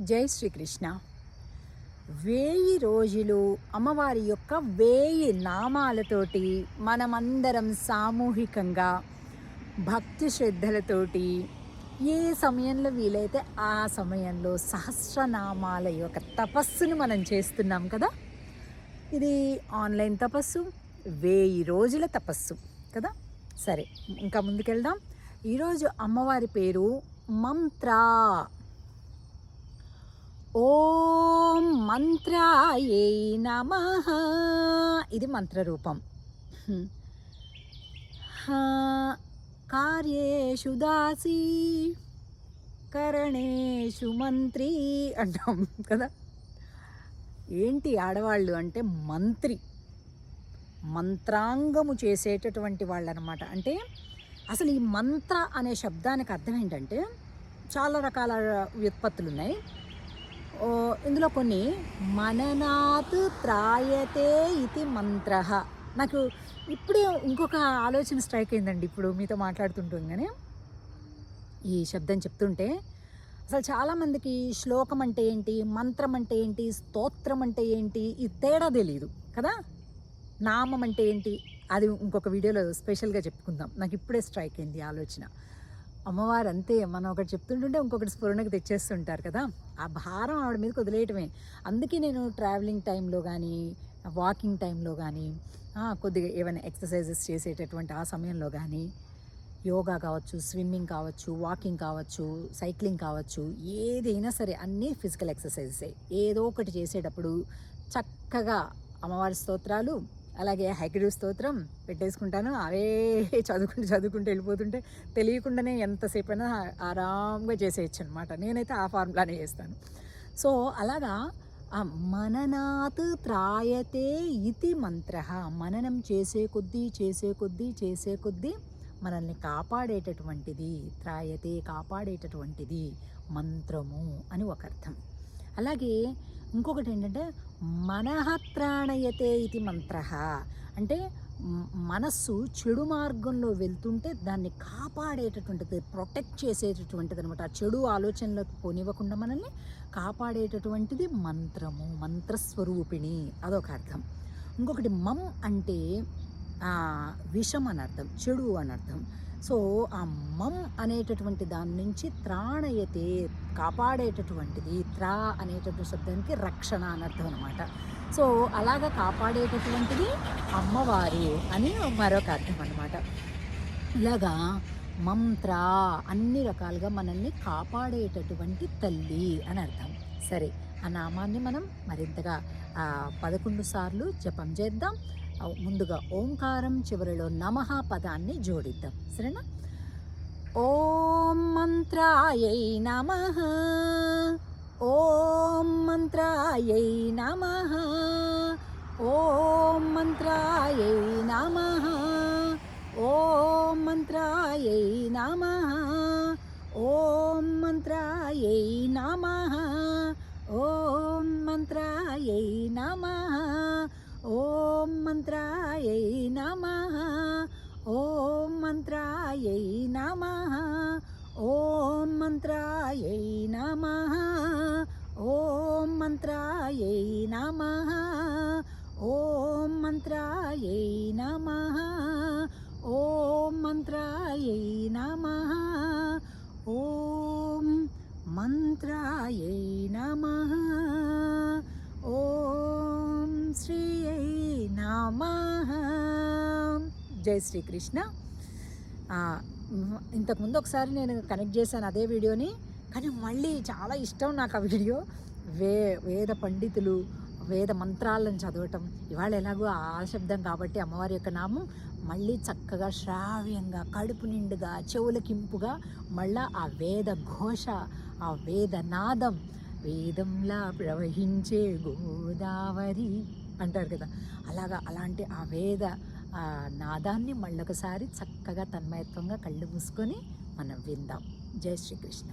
జై శ్రీకృష్ణ. వేయి రోజులు అమ్మవారి యొక్క వేయి నామాలతోటి మనమందరం సామూహికంగా భక్తి శ్రద్ధలతోటి ఏ సమయంలో వీలైతే ఆ సమయంలో సహస్రనామాల యొక్క తపస్సును మనం చేస్తున్నాం కదా? ఇది ఆన్లైన్ తపస్సు వేయి రోజుల తపస్సు కదా? సరే ఇంకా ముందుకెళ్దాం. ఈరోజు అమ్మవారి పేరు మంత్రా. ఓం మంత్రాయే నమ. ఇది మంత్రరూపం. హా, కార్యేషు దాసి కరణేషు మంత్రి అంటాం కదా. ఏంటి ఆడవాళ్ళు అంటే మంత్రి. మంత్రాంగము చేసేటటువంటి వాళ్ళు అనమాట అంటే అసలు ఈ మంత్ర అనే శబ్దానికి అర్థం ఏంటంటే చాలా రకాల వ్యుత్పత్తులు ఉన్నాయి ఇందులో కొన్ని మననాత్ త్రాయతే ఇది మంత్ర. నాకు ఇప్పుడే ఇంకొక ఆలోచన స్ట్రైక్ అయిందండి ఇప్పుడు మీతో మాట్లాడుతుంటుందనే ఈ శబ్దం చెప్తుంటే అసలు చాలామందికి శ్లోకం అంటే ఏంటి మంత్రం అంటే ఏంటి స్తోత్రం అంటే ఏంటి ఈ తేడా తెలియదు కదా? నామం అంటే ఏంటి అది ఇంకొక వీడియోలో స్పెషల్గా చెప్పుకుందాం. నాకు ఇప్పుడే స్ట్రైక్ అయింది ఆలోచన. అమ్మవారు అంతే మనం ఒకటి చెప్తుంటుంటే ఇంకొకటి స్ఫురణకు తెచ్చేస్తుంటారు కదా. ఆ భారం ఆవిడ మీద వదిలేయటమే. అందుకే నేను ట్రావెలింగ్ టైంలో కానీ వాకింగ్ టైంలో కానీ కొద్దిగా ఏమైనా ఎక్సర్సైజెస్ చేసేటటువంటి ఆ సమయంలో కానీ యోగా కావచ్చు స్విమ్మింగ్ కావచ్చు వాకింగ్ కావచ్చు సైక్లింగ్ కావచ్చు ఏదైనా సరే అన్నీ ఫిజికల్ ఎక్సర్సైజెసే ఏదో ఒకటి చేసేటప్పుడు చక్కగా అమ్మవారి స్తోత్రాలు అలాగే హైకిడు స్తోత్రం పెట్టేసుకుంటాను. అవే చదువుకుంటూ చదువుకుంటూ వెళ్ళిపోతుంటే తెలియకుండానే ఎంతసేపు అయినా ఆరాంగా చేసేయచ్చు అనమాట నేనైతే ఆ ఫార్ములానే చేస్తాను. సో అలాగా మననాత్ త్రాయతే ఇతి మంత్ర. మననం చేసే కొద్దీ చేసే కొద్దీ చేసే కొద్దీ మనల్ని కాపాడేటటువంటిది త్రాయతే కాపాడేటటువంటిది మంత్రము అని ఒక అర్థం. అలాగే ఇంకొకటి ఏంటంటే మనః ప్రాణయతే ఇది మంత్ర. అంటే మనస్సు చెడు మార్గంలో వెళ్తుంటే దాన్ని కాపాడేటటువంటిది ప్రొటెక్ట్ చేసేటటువంటిది అనమాట ఆ చెడు ఆలోచనలకు పోనివ్వకుండా మనల్ని కాపాడేటటువంటిది మంత్రము మంత్రస్వరూపిణి. అదొక అర్థం. ఇంకొకటి మమ్ అంటే విషం అనర్థం చెడు అనర్థం. సో ఆ మమ్ అనేటటువంటి దాని నుంచి త్రాణయతే కాపాడేటటువంటిది. త్రా అనేటటువంటి శబ్దానికి రక్షణ అనర్థం అనమాట సో అలాగా కాపాడేటటువంటిది అమ్మవారు అని మరొక అర్థం అనమాట ఇలాగా మంత్ర అన్ని రకాలుగా మనల్ని కాపాడేటటువంటి తల్లి అని అర్థం. సరే ఆ నామాన్ని మనం మరింతగా పదకొండు సార్లు జపం చేద్దాం. ముందుగా ఓంకారం చివరిలో నమః పదాన్ని జోడిద్దాం. సరేనా? ఓం మంత్రాయై నమ. ఓం మంత్రాయై నమ. ఓం మంత్రాయై నమ. ఓం మంత్రాయై నమ. ఓం మంత్రాయై నమ. ఓం మంత్రాయై నమ. ఓం మంత్రాయై నమ. ఓం మంత్రాయై నమ. ఓం మంత్ర జై శ్రీకృష్ణ. ఇంతకుముందు ఒకసారి నేను కనెక్ట్ చేశాను అదే వీడియోని కానీ మళ్ళీ చాలా ఇష్టం నాకు ఆ వీడియో. వే వేద పండితులు వేద మంత్రాలను చదవటం ఇవాళ ఎలాగో ఆ శబ్దం కాబట్టి అమ్మవారి యొక్క నామం మళ్ళీ చక్కగా శ్రావ్యంగా కడుపు నిండుగా చెవులకింపుగా మళ్ళా ఆ వేద ఘోష ఆ వేద నాదం వేదంలా ప్రవహించే గోదావరి అంటారు కదా. అలాగా అలాంటి ఆ వేద ఆ నాదాన్ని మళ్ళొకసారి చక్కగా తన్మయత్వంగా కళ్ళు మూసుకొని మనం విందాం జై శ్రీకృష్ణ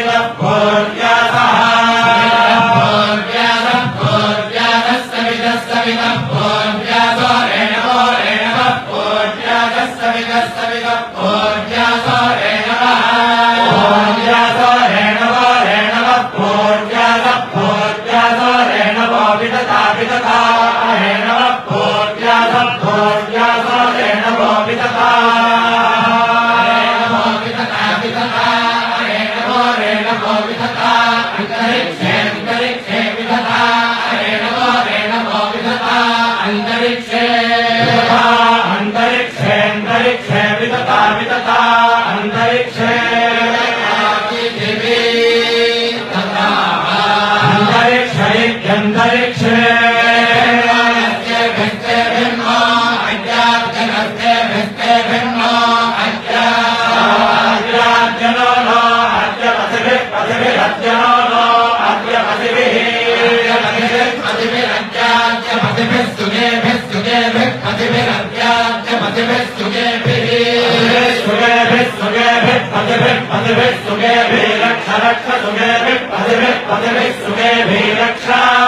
pela porta. सुगे भी रक्षा रक्ष सुगे भी पद भी पद भी सुगे भी रक्षा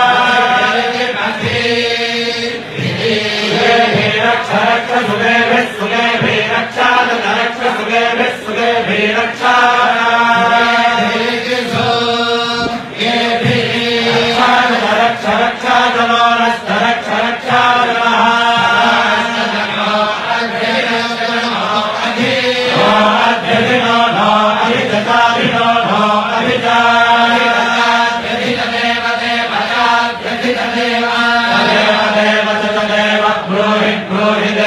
Glory